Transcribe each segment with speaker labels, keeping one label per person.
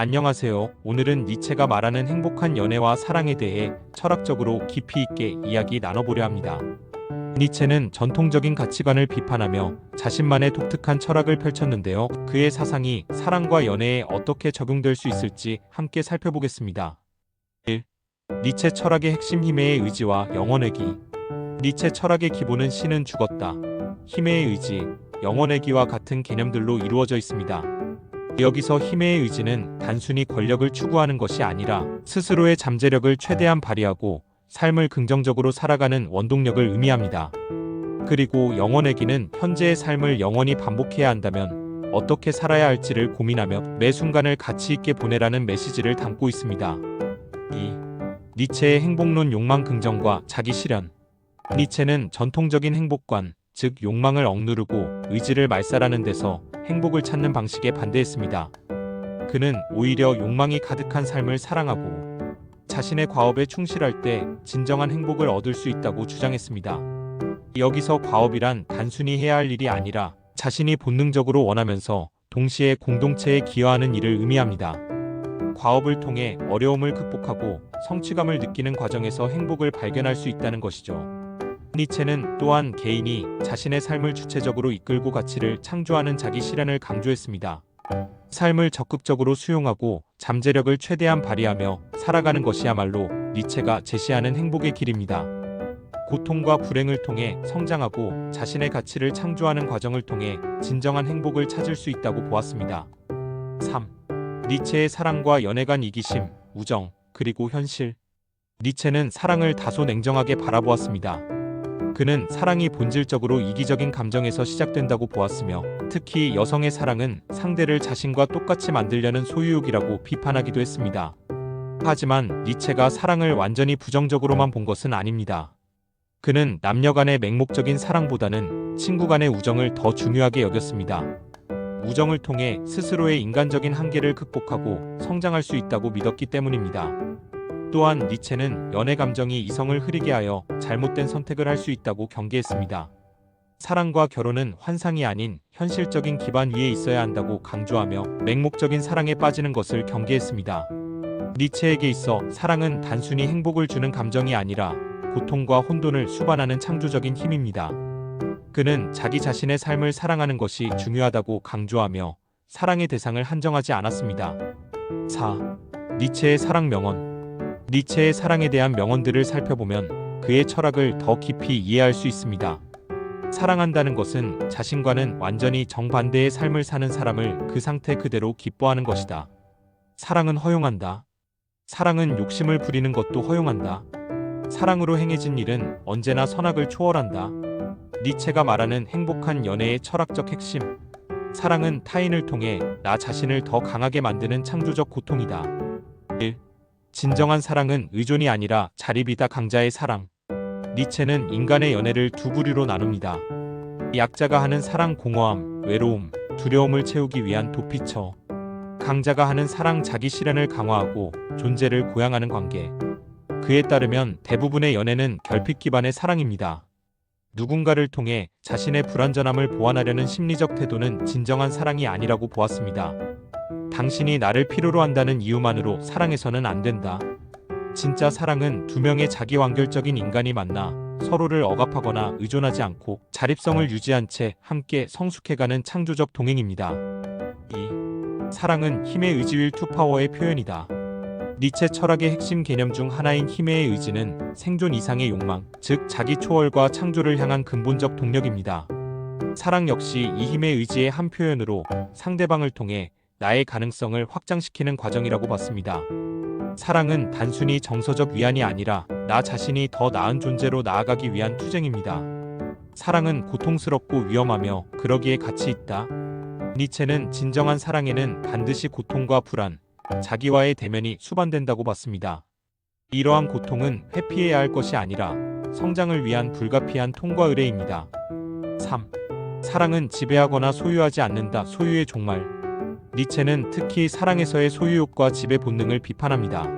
Speaker 1: 안녕하세요. 오늘은 니체가 말하는 행복한 연애와 사랑에 대해 철학적으로 깊이 있게 이야기 나눠보려 합니다. 니체는 전통적인 가치관을 비판하며 자신만의 독특한 철학을 펼쳤는데요. 그의 사상이 사랑과 연애에 어떻게 적용될 수 있을지 함께 살펴보겠습니다. 1. 니체 철학의 핵심 힘의 의지와 영혼의 기. 니체 철학의 기본은 신은 죽었다. 힘의 의지, 영혼의 기와 같은 개념들로 이루어져 있습니다. 여기서 힘의 의지는 단순히 권력을 추구하는 것이 아니라 스스로의 잠재력을 최대한 발휘하고 삶을 긍정적으로 살아가는 원동력을 의미합니다. 그리고 영혼의 기는 현재의 삶을 영원히 반복해야 한다면 어떻게 살아야 할지를 고민하며 매 순간을 가치 있게 보내라는 메시지를 담고 있습니다. 2. 니체의 행복론 욕망 긍정과 자기 실현. 니체는 전통적인 행복관, 즉 욕망을 억누르고 의지를 말살하는 데서 행복을 찾는 방식에 반대했습니다. 그는 오히려 욕망이 가득한 삶을 사랑하고 자신의 과업에 충실할 때 진정한 행복을 얻을 수 있다고 주장했습니다. 여기서 과업이란 단순히 해야 할 일이 아니라 자신이 본능적으로 원하면서 동시에 공동체에 기여하는 일을 의미합니다. 과업을 통해 어려움을 극복하고 성취감을 느끼는 과정에서 행복을 발견할 수 있다는 것이죠. 니체는 또한 개인이 자신의 삶을 주체적으로 이끌고 가치를 창조하는 자기 실현을 강조했습니다. 삶을 적극적으로 수용하고 잠재력을 최대한 발휘하며 살아가는 것이야말로 니체가 제시하는 행복의 길입니다. 고통과 불행을 통해 성장하고 자신의 가치를 창조하는 과정을 통해 진정한 행복을 찾을 수 있다고 보았습니다. 3. 니체의 사랑과 연애 간 이기심, 우정, 그리고 현실. 니체는 사랑을 다소 냉정하게 바라보았습니다. 그는 사랑이 본질적으로 이기적인 감정에서 시작된다고 보았으며 특히 여성의 사랑은 상대를 자신과 똑같이 만들려는 소유욕이라고 비판하기도 했습니다. 하지만 니체가 사랑을 완전히 부정적으로만 본 것은 아닙니다. 그는 남녀 간의 맹목적인 사랑보다는 친구 간의 우정을 더 중요하게 여겼습니다. 우정을 통해 스스로의 인간적인 한계를 극복하고 성장할 수 있다고 믿었기 때문입니다. 또한 니체는 연애 감정이 이성을 흐리게 하여 잘못된 선택을 할 수 있다고 경계했습니다. 사랑과 결혼은 환상이 아닌 현실적인 기반 위에 있어야 한다고 강조하며 맹목적인 사랑에 빠지는 것을 경계했습니다. 니체에게 있어 사랑은 단순히 행복을 주는 감정이 아니라 고통과 혼돈을 수반하는 창조적인 힘입니다. 그는 자기 자신의 삶을 사랑하는 것이 중요하다고 강조하며 사랑의 대상을 한정하지 않았습니다. 4. 니체의 사랑 명언 니체의 사랑에 대한 명언들을 살펴보면 그의 철학을 더 깊이 이해할 수 있습니다. 사랑한다는 것은 자신과는 완전히 정반대의 삶을 사는 사람을 그 상태 그대로 기뻐하는 것이다. 사랑은 허용한다. 사랑은 욕심을 부리는 것도 허용한다. 사랑으로 행해진 일은 언제나 선악을 초월한다. 니체가 말하는 행복한 연애의 철학적 핵심. 사랑은 타인을 통해 나 자신을 더 강하게 만드는 창조적 고통이다. 1. 진정한 사랑은 의존이 아니라 자립이다 강자의 사랑. 니체는 인간의 연애를 두 부류로 나눕니다. 약자가 하는 사랑 공허함, 외로움, 두려움을 채우기 위한 도피처. 강자가 하는 사랑 자기 실현을 강화하고 존재를 고양하는 관계. 그에 따르면 대부분의 연애는 결핍 기반의 사랑입니다. 누군가를 통해 자신의 불완전함을 보완하려는 심리적 태도는 진정한 사랑이 아니라고 보았습니다. 당신이 나를 필요로 한다는 이유만으로 사랑해서는 안 된다. 진짜 사랑은 두 명의 자기 완결적인 인간이 만나 서로를 억압하거나 의존하지 않고 자립성을 유지한 채 함께 성숙해가는 창조적 동행입니다. 2. 사랑은 힘의 의지윌 투 파워의 표현이다. 니체 철학의 핵심 개념 중 하나인 힘의 의지는 생존 이상의 욕망, 즉 자기 초월과 창조를 향한 근본적 동력입니다. 사랑 역시 이 힘의 의지의 한 표현으로 상대방을 통해 나의 가능성을 확장시키는 과정이라고 봤습니다. 사랑은 단순히 정서적 위안이 아니라 나 자신이 더 나은 존재로 나아가기 위한 투쟁입니다. 사랑은 고통스럽고 위험하며 그러기에 가치 있다. 니체는 진정한 사랑에는 반드시 고통과 불안, 자기와의 대면이 수반된다고 봤습니다. 이러한 고통은 회피해야 할 것이 아니라 성장을 위한 불가피한 통과 의례입니다. 3. 사랑은 지배하거나 소유하지 않는다. 소유의 종말. 니체는 특히 사랑에서의 소유욕과 지배 본능을 비판합니다.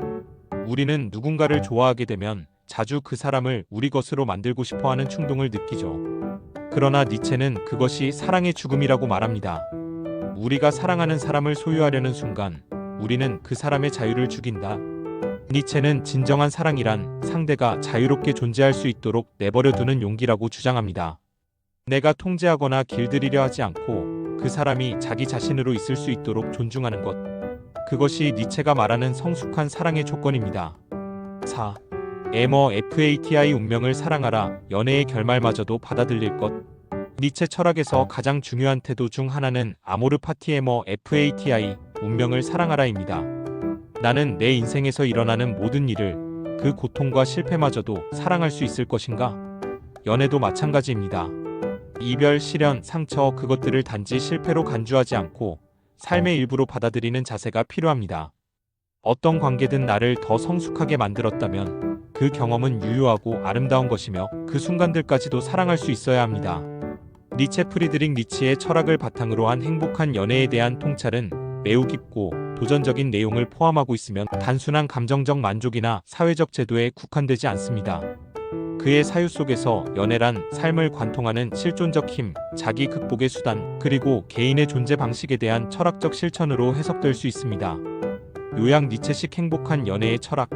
Speaker 1: 우리는 누군가를 좋아하게 되면 자주 그 사람을 우리 것으로 만들고 싶어 하는 충동을 느끼죠. 그러나 니체는 그것이 사랑의 죽음이라고 말합니다. 우리가 사랑하는 사람을 소유하려는 순간 우리는 그 사람의 자유를 죽인다. 니체는 진정한 사랑이란 상대가 자유롭게 존재할 수 있도록 내버려 두는 용기라고 주장합니다. 내가 통제하거나 길들이려 하지 않고 그 사람이 자기 자신으로 있을 수 있도록 존중하는 것. 그것이 니체가 말하는 성숙한 사랑의 조건입니다. 4. 에머 FATI 운명을 사랑하라 연애의 결말마저도 받아들일 것. 니체 철학에서 가장 중요한 태도 중 하나는 아모르 파티에머 FATI 운명을 사랑하라입니다. 나는 내 인생에서 일어나는 모든 일을 그 고통과 실패마저도 사랑할 수 있을 것인가? 연애도 마찬가지입니다. 이별, 시련, 상처 그것들을 단지 실패로 간주하지 않고 삶의 일부로 받아들이는 자세가 필요합니다. 어떤 관계든 나를 더 성숙하게 만들었다면 그 경험은 유효하고 아름다운 것이며 그 순간들까지도 사랑할 수 있어야 합니다. 니체 프리드릭 니치의 철학을 바탕으로 한 행복한 연애에 대한 통찰은 매우 깊고 도전적인 내용을 포함하고 있으면 단순한 감정적 만족이나 사회적 제도에 국한되지 않습니다. 그의 사유 속에서 연애란 삶을 관통하는 실존적 힘, 자기 극복의 수단, 그리고 개인의 존재 방식에 대한 철학적 실천으로 해석될 수 있습니다. 요약 니체식 행복한 연애의 철학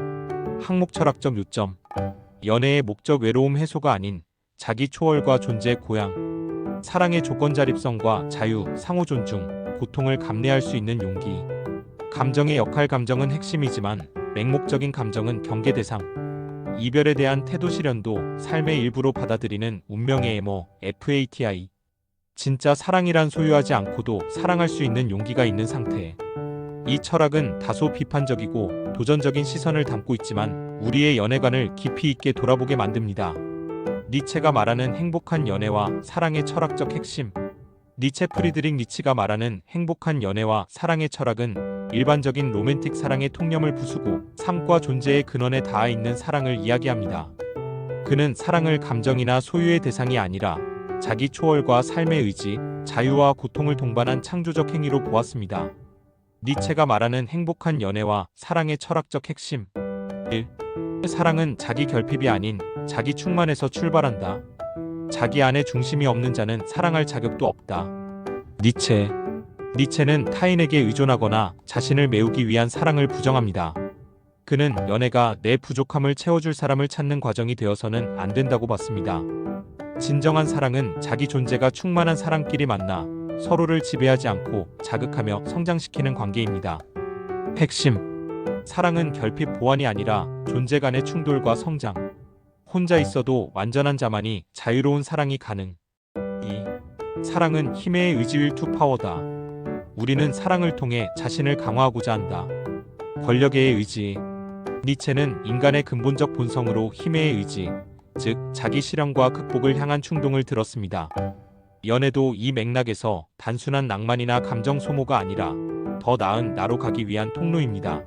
Speaker 1: 항목 철학적 요점. 연애의 목적 외로움 해소가 아닌 자기 초월과 존재 고양 사랑의 조건 자립성과 자유, 상호 존중, 고통을 감내할 수 있는 용기. 감정의 역할 감정은 핵심이지만 맹목적인 감정은 경계 대상 이별에 대한 태도 실현도 삶의 일부로 받아들이는 운명의 에모 FATI 진짜 사랑이란 소유하지 않고도 사랑할 수 있는 용기가 있는 상태. 이 철학은 다소 비판적이고 도전적인 시선을 담고 있지만 우리의 연애관을 깊이 있게 돌아보게 만듭니다. 니체가 말하는 행복한 연애와 사랑의 철학적 핵심. 니체 프리드릭 니치가 말하는 행복한 연애와 사랑의 철학은 일반적인 로맨틱 사랑의 통념을 부수고 삶과 존재의 근원에 닿아 있는 사랑을 이야기합니다. 그는 사랑을 감정이나 소유의 대상이 아니라 자기 초월과 삶의 의지, 자유와 고통을 동반한 창조적 행위로 보았습니다. 니체가 말하는 행복한 연애와 사랑의 철학적 핵심 1. 사랑은 자기 결핍이 아닌 자기 충만에서 출발한다. 자기 안에 중심이 없는 자는 사랑할 자격도 없다. 니체 니체는 타인에게 의존하거나 자신을 메우기 위한 사랑을 부정합니다. 그는 연애가 내 부족함을 채워줄 사람을 찾는 과정이 되어서는 안 된다고 봤습니다. 진정한 사랑은 자기 존재가 충만한 사람끼리 만나 서로를 지배하지 않고 자극하며 성장시키는 관계입니다. 핵심 사랑은 결핍 보완이 아니라 존재 간의 충돌과 성장. 혼자 있어도 완전한 자만이 자유로운 사랑이 가능. 2. 사랑은 힘의 의지윌 투 파워다. 우리는 사랑을 통해 자신을 강화하고자 한다. 권력의 의지. 니체는 인간의 근본적 본성으로 힘의 의지, 즉 자기 실현과 극복을 향한 충동을 들었습니다. 연애도 이 맥락에서 단순한 낭만이나 감정 소모가 아니라 더 나은 나로 가기 위한 통로입니다.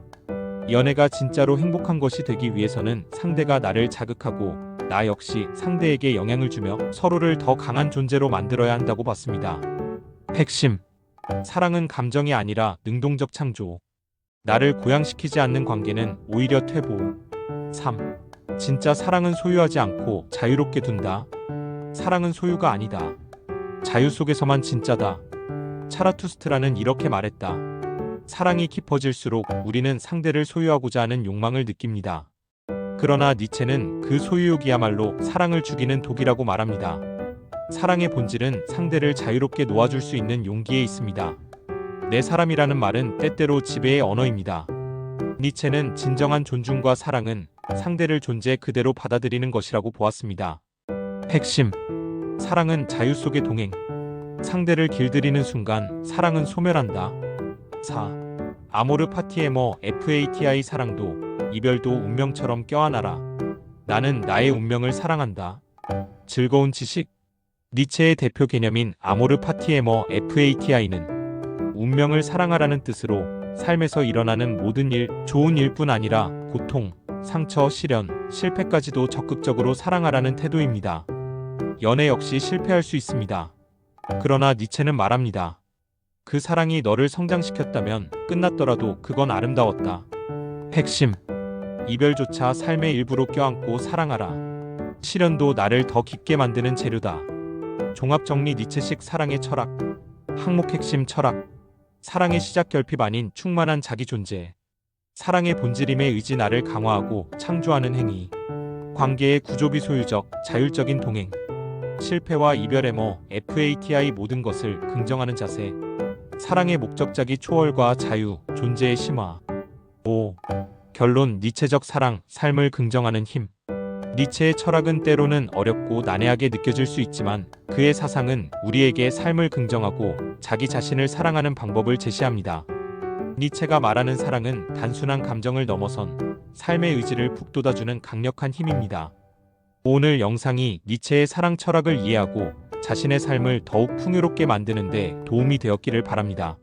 Speaker 1: 연애가 진짜로 행복한 것이 되기 위해서는 상대가 나를 자극하고 나 역시 상대에게 영향을 주며 서로를 더 강한 존재로 만들어야 한다고 봤습니다. 핵심. 사랑은 감정이 아니라 능동적 창조. 나를 고양시키지 않는 관계는 오히려 퇴보. 3. 진짜 사랑은 소유하지 않고 자유롭게 둔다. 사랑은 소유가 아니다. 자유 속에서만 진짜다. 차라투스트라는 이렇게 말했다. 사랑이 깊어질수록 우리는 상대를 소유하고자 하는 욕망을 느낍니다. 그러나 니체는 그 소유욕이야말로 사랑을 죽이는 독이라고 말합니다. 사랑의 본질은 상대를 자유롭게 놓아줄 수 있는 용기에 있습니다. 내 사람이라는 말은 때때로 지배의 언어입니다. 니체는 진정한 존중과 사랑은 상대를 존재 그대로 받아들이는 것이라고 보았습니다. 핵심 사랑은 자유 속의 동행. 상대를 길들이는 순간 사랑은 소멸한다. 4. 아모르 파티에머 FATI 사랑도 이별도 운명처럼 껴안아라. 나는 나의 운명을 사랑한다. 즐거운 지식. 니체의 대표 개념인 아모르 파티에머 FATI는 운명을 사랑하라는 뜻으로 삶에서 일어나는 모든 일, 좋은 일뿐 아니라 고통, 상처, 시련, 실패까지도 적극적으로 사랑하라는 태도입니다. 연애 역시 실패할 수 있습니다. 그러나 니체는 말합니다. 그 사랑이 너를 성장시켰다면 끝났더라도 그건 아름다웠다. 핵심. 이별조차 삶의 일부로 껴안고 사랑하라. 시련도 나를 더 깊게 만드는 재료다. 종합정리 니체식 사랑의 철학. 항목 핵심 철학. 사랑의 시작 결핍 아닌 충만한 자기 존재. 사랑의 본질임의 의지 나를 강화하고 창조하는 행위. 관계의 구조비 소유적, 자율적인 동행. 실패와 이별의 뭐, FATI 모든 것을 긍정하는 자세. 사랑의 목적자기 초월과 자유, 존재의 심화. 5. 결론 니체적 사랑, 삶을 긍정하는 힘. 니체의 철학은 때로는 어렵고 난해하게 느껴질 수 있지만 그의 사상은 우리에게 삶을 긍정하고 자기 자신을 사랑하는 방법을 제시합니다. 니체가 말하는 사랑은 단순한 감정을 넘어선 삶의 의지를 북돋아주는 강력한 힘입니다. 오늘 영상이 니체의 사랑 철학을 이해하고 자신의 삶을 더욱 풍요롭게 만드는데 도움이 되었기를 바랍니다.